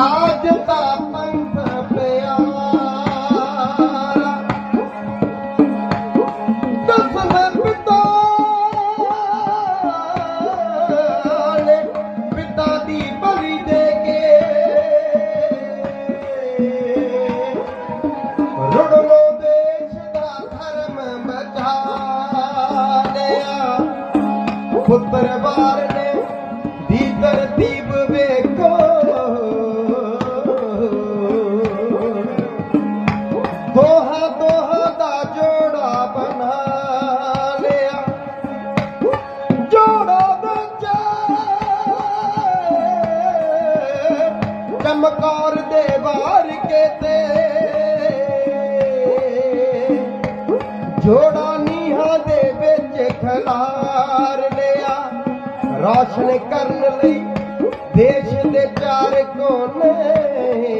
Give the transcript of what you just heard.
ज तंत पया पिता जी धर्म पुत्र बार ਦੋਹਾ ਦੋਹਾ ਦਾ ਜੋੜਾ ਬਣਾ ਲਿਆ। ਜੋੜਾ ਵਿੱਚ ਚਮਕੌਰ ਦੇ ਵਾਰ ਕੇ ਤੇ ਜੋੜਾ ਨੀਹਾਂ ਦੇ ਵਿੱਚ ਖਲਾਰ ਲਿਆ। ਰਾਸ਼ਨ ਕਰਨ ਲਈ ਦੇਸ਼ ਦੇ ਚਾਰ ਕੋਨੇ।